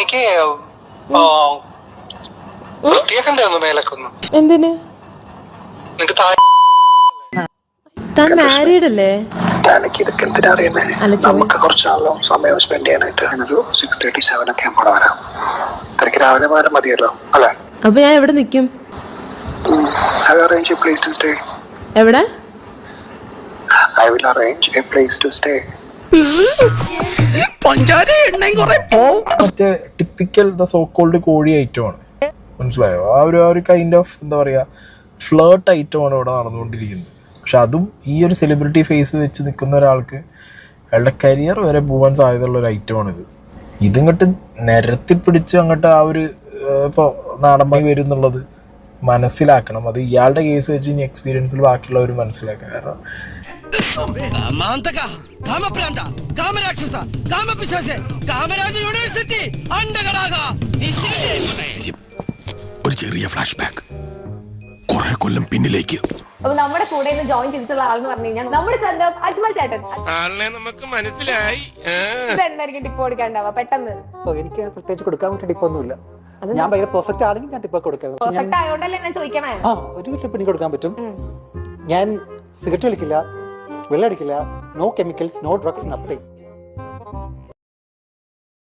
എനിക്ക് ആ, വൃത്തിയാക്കണ്ടേ ഒന്ന് മേലൊക്കെ ഒന്ന് എന്തിന്? നിനക്ക് താഴെ താൻ മാരീഡ് അല്ലേ എനിക്ക് ഇതൊക്കെ എന്തിനാ അറിയുന്നേ? അല്ല, ചെവി- നമുക്ക് കുറച്ച് നാളും സമയം സ്പെൻഡ് ചെയ്യാനായിട്ട് ഒരു സിക്സ് തേർട്ടി സെവൻ ഒക്കെ അവിടെ വരാം. എനിക്ക് രാവിലെ വരാൻ മതിയല്ലോ അല്ലേ? അപ്പൊ ഞാൻ എവിടെ നിക്കും? I arrange a place to stay എവിടെ? I will arrange a place to stay മറ്റേ ടിപ്പിക്കൽ ദ സോ കോൾഡ് കോഴി ഐറ്റമാണ് മനസ്സിലായോ? ആ ഒരു ആ ഒരു കൈൻഡ് ഓഫ് എന്താ പറയുക ഫ്ലേർട്ട് ഐറ്റമാണ് ഇവിടെ നടന്നുകൊണ്ടിരിക്കുന്നത്. പക്ഷെ അതും ഈ ഒരു സെലിബ്രിറ്റി ഫേസ് വെച്ച് നിൽക്കുന്ന ഒരാൾക്ക് അയാളുടെ കരിയർ വരെ പോകാൻ സാധ്യതയുള്ള ഒരു ഐറ്റമാണിത് ഇതിങ്ങോട്ട് നിരത്തി പിടിച്ച് അങ്ങോട്ട് ആ ഒരു ഇപ്പോൾ നാടമായി വരും എന്നുള്ളത് മനസ്സിലാക്കണം. അത് ഇയാളുടെ കേസ് വെച്ച് ഇനി എക്സ്പീരിയൻസിൽ ബാക്കിയുള്ളവർ മനസ്സിലാക്കണം കാരണം കാമാന്തക കാമപ്രാന്ത കാമരാക്ഷസ കാമപിശാശ കാമരാജ യൂണിവേഴ്സിറ്റി അണ്ടകടാക ഒരു ചെറിയ ഫ്ലാഷ് ബാക്ക് കുറെ കൊല്ലം പിന്നിലേക്ക്. അപ്പൊ നമ്മുടെ കൂടെ ഇന്ന് ജോയിൻ ചെയ്തിട്ടുള്ള ആളെന്ന് പറഞ്ഞു കഴിഞ്ഞാൽ നമ്മുടെ സ്വന്തം അജ്മൽ ചേട്ടൻ. ആളിനെ നമുക്ക് മനസ്സിലായി. എന്തായിരിക്കും ടിപ്പ് കൊടുക്കാണ്ടാവുക? പെട്ടെന്ന്. ഓ, എനിക്ക് പ്രത്യേകിച്ച് കൊടുക്കാൻ വേണ്ടി ടിപ്പൊന്നുമില്ല ഞാൻ ഭയങ്കര പെർഫെക്റ്റ് ആണെങ്കിൽ ഞാൻ ടിപ്പൊക്കെ കൊടുക്കാം. പെർഫെക്റ്റ് ആയതുകൊണ്ടല്ലേ ഞാൻ ചോദിക്കണേ? ആ ഒരു ടിപ്പ് എനിക്ക് കൊടുക്കാൻ പറ്റും. ഞാൻ സിഗരറ്റ് വലിക്കില്ല. வெள்ளடிக்கல no chemicals no drugs nothing